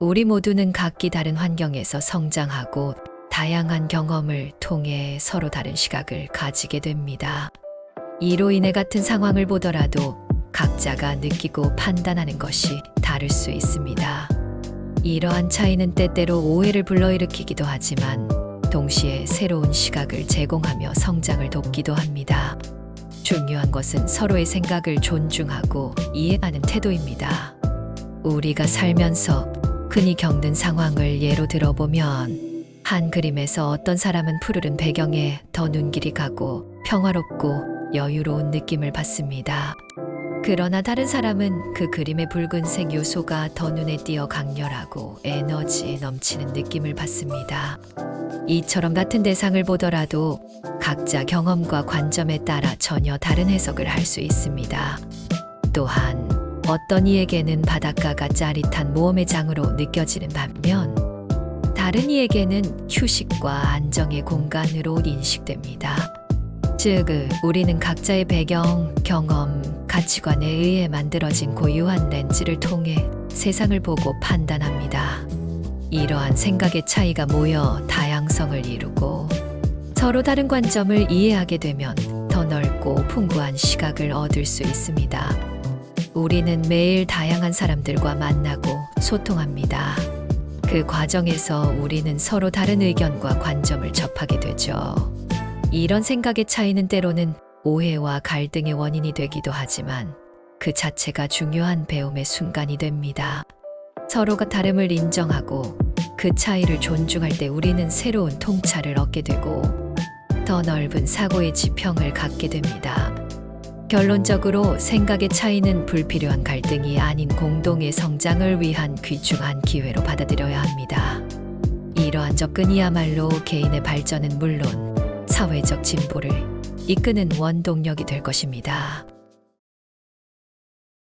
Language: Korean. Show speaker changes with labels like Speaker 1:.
Speaker 1: 우리 모두는 각기 다른 환경에서 성장하고 다양한 경험을 통해 서로 다른 시각을 가지게 됩니다. 이로 인해 같은 상황을 보더라도 각자가 느끼고 판단하는 것이 다를 수 있습니다. 이러한 차이는 때때로 오해를 불러일으키기도 하지만 동시에 새로운 시각을 제공하며 성장을 돕기도 합니다. 중요한 것은 서로의 생각을 존중하고 이해하는 태도입니다. 우리가 살면서 흔히 겪는 상황을 예로 들어보면 한 그림에서 어떤 사람은 푸르른 배경에 더 눈길이 가고 평화롭고 여유로운 느낌을 받습니다. 그러나 다른 사람은 그 그림의 붉은색 요소가 더 눈에 띄어 강렬하고 에너지 넘치는 느낌을 받습니다. 이처럼 같은 대상을 보더라도 각자 경험과 관점에 따라 전혀 다른 해석을 할 수 있습니다. 또한 어떤 이에게는 바닷가가 짜릿한 모험의 장으로 느껴지는 반면 다른 이에게는 휴식과 안정의 공간으로 인식됩니다. 즉, 우리는 각자의 배경, 경험, 가치관에 의해 만들어진 고유한 렌즈를 통해 세상을 보고 판단합니다. 이러한 생각의 차이가 모여 다양성을 이루고 서로 다른 관점을 이해하게 되면 더 넓고 풍부한 시각을 얻을 수 있습니다. 우리는 매일 다양한 사람들과 만나고 소통합니다. 그 과정에서 우리는 서로 다른 의견과 관점을 접하게 되죠. 이런 생각의 차이는 때로는 오해와 갈등의 원인이 되기도 하지만 그 자체가 중요한 배움의 순간이 됩니다. 서로가 다름을 인정하고 그 차이를 존중할 때 우리는 새로운 통찰을 얻게 되고 더 넓은 사고의 지평을 갖게 됩니다. 결론적으로 생각의 차이는 불필요한 갈등이 아닌 공동의 성장을 위한 귀중한 기회로 받아들여야 합니다. 이러한 접근이야말로 개인의 발전은 물론 사회적 진보를 이끄는 원동력이 될 것입니다.